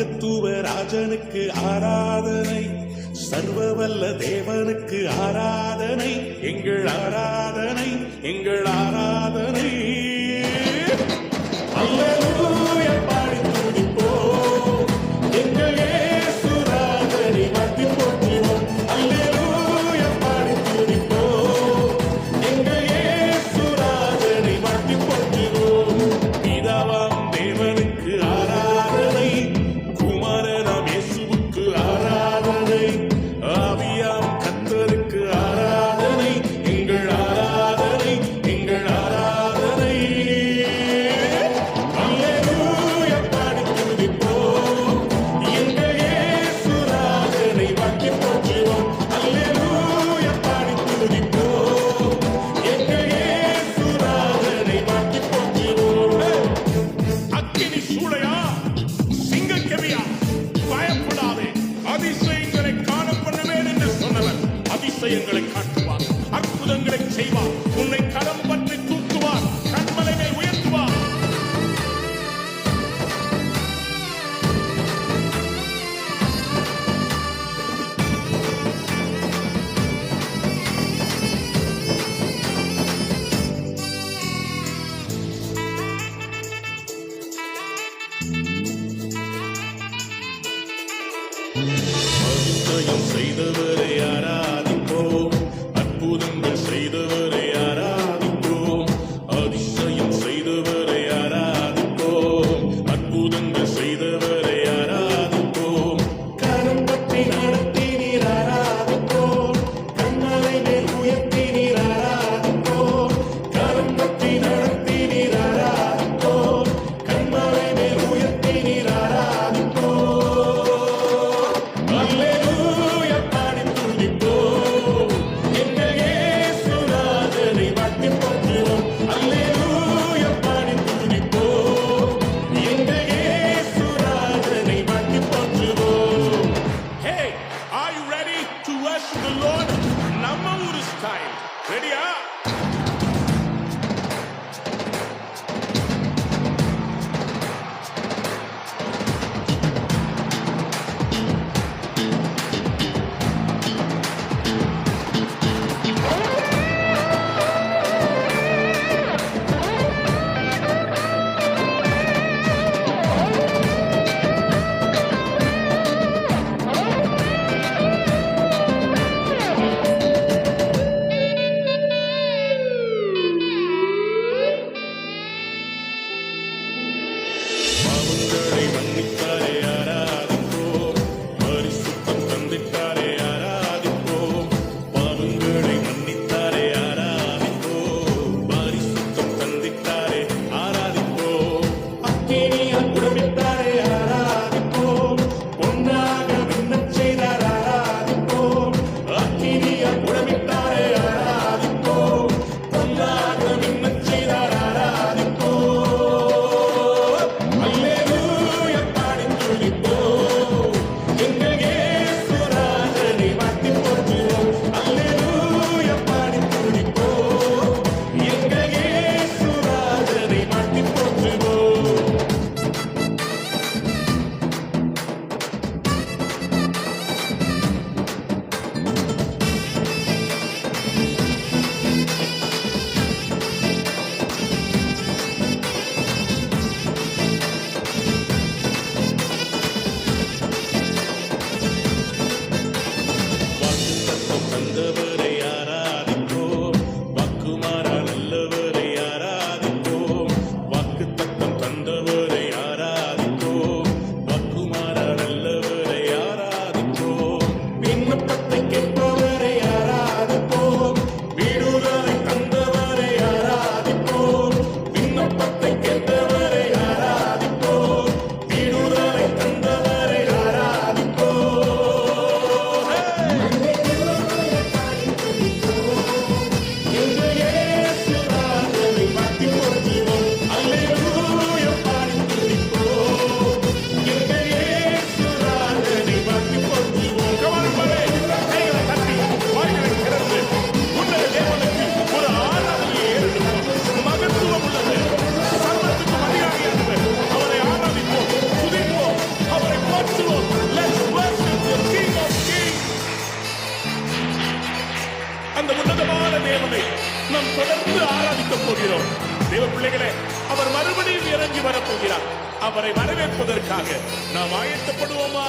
ஏகத்துவ ராஜனுக்கு ஆராதனை சர்வவல்ல தேவனுக்கு ஆராதனை எங்கள் ஆராதனை எங்கள் ஆராதனை. அதிசயங்களை காட்டுவார். அற்புதங்களை செய்வார். உன்னை களம் பற்றி தூக்குவார். கண்மலை மேல் உயர்த்துவார். செய்தவரை யாராத அற்புதங்கள் செய்தவரை யாரா? ரெடியா dirty when we cut it. உன்னதமான தேவனை நாம் தொடர்ந்து ஆராதிக்கப் போகிறோம். தேவ பிள்ளைகளே அவர் மறுபடியும் இறங்கி வரப்போகிறார் அவரை வரவேற்பதற்காக நாம் ஆயத்தப்படுவோமா?